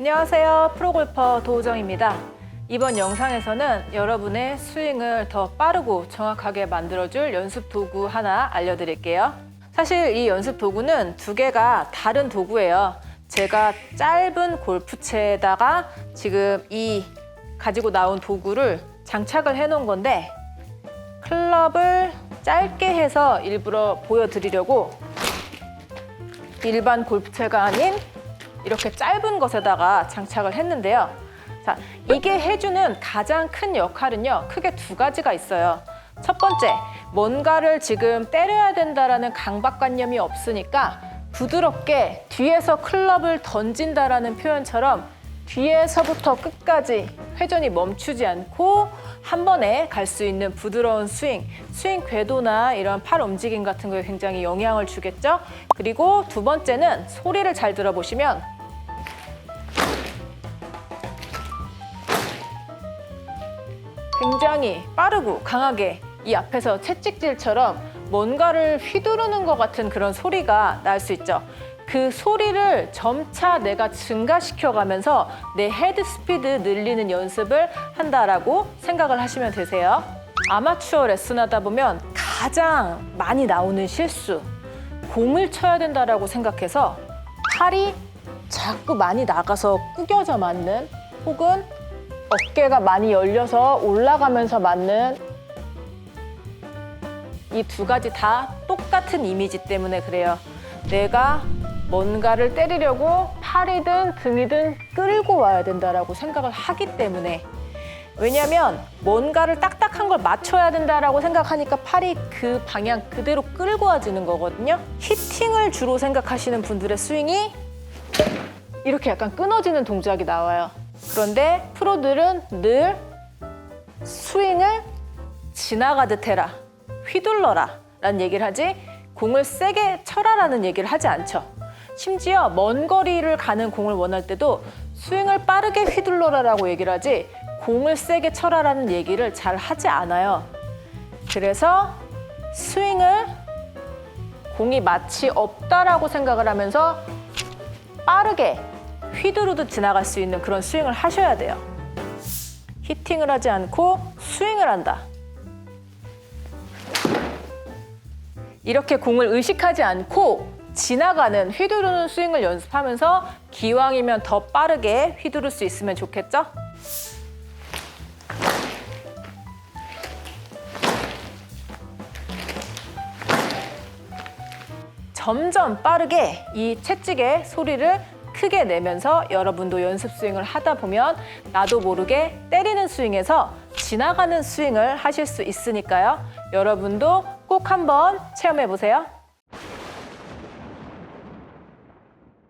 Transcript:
안녕하세요. 프로골퍼 도우정입니다. 이번 영상에서는 여러분의 스윙을 더 빠르고 정확하게 만들어줄 연습 도구 하나 알려드릴게요. 사실 이 연습 도구는 두 개가 다른 도구예요. 제가 짧은 골프채에다가 지금 이 가지고 나온 도구를 장착을 해 놓은 건데 클럽을 짧게 해서 일부러 보여드리려고 일반 골프채가 아닌 이렇게 짧은 것에다가 장착을 했는데요. 자, 이게 해주는 가장 큰 역할은요, 크게 두 가지가 있어요. 첫 번째, 뭔가를 지금 때려야 된다라는 강박관념이 없으니까 부드럽게 뒤에서 클럽을 던진다라는 표현처럼 뒤에서부터 끝까지 회전이 멈추지 않고 한 번에 갈 수 있는 부드러운 스윙, 스윙 궤도나 이런 팔 움직임 같은 거에 굉장히 영향을 주겠죠. 그리고 두 번째는 소리를 잘 들어보시면 굉장히 빠르고 강하게 이 앞에서 채찍질처럼 뭔가를 휘두르는 것 같은 그런 소리가 날 수 있죠. 그 소리를 점차 내가 증가시켜 가면서 내 헤드 스피드 늘리는 연습을 한다라고 생각을 하시면 되세요. 아마추어 레슨 하다 보면 가장 많이 나오는 실수. 공을 쳐야 된다라고 생각해서 팔이 자꾸 많이 나가서 구겨져 맞는 혹은 어깨가 많이 열려서 올라가면서 맞는 이 두 가지 다 똑같은 이미지 때문에 그래요. 내가 뭔가를 때리려고 팔이든 등이든 끌고 와야 된다라고 생각을 하기 때문에 왜냐하면 뭔가를 딱딱한 걸 맞춰야 된다라고 생각하니까 팔이 그 방향 그대로 끌고 와지는 거거든요. 히팅을 주로 생각하시는 분들의 스윙이 이렇게 약간 끊어지는 동작이 나와요. 그런데 프로들은 늘 스윙을 지나가듯 해라, 휘둘러라 라는 얘기를 하지 공을 세게 쳐라라는 얘기를 하지 않죠. 심지어 먼 거리를 가는 공을 원할 때도 스윙을 빠르게 휘둘러라라고 얘기를 하지 공을 세게 쳐라라는 얘기를 잘 하지 않아요. 그래서 스윙을 공이 마치 없다라고 생각을 하면서 빠르게 휘두르듯 지나갈 수 있는 그런 스윙을 하셔야 돼요. 히팅을 하지 않고 스윙을 한다. 이렇게 공을 의식하지 않고 지나가는 휘두르는 스윙을 연습하면서 기왕이면 더 빠르게 휘두를 수 있으면 좋겠죠? 점점 빠르게 이 채찍의 소리를 크게 내면서 여러분도 연습 스윙을 하다 보면 나도 모르게 때리는 스윙에서 지나가는 스윙을 하실 수 있으니까요. 여러분도 꼭 한번 체험해 보세요.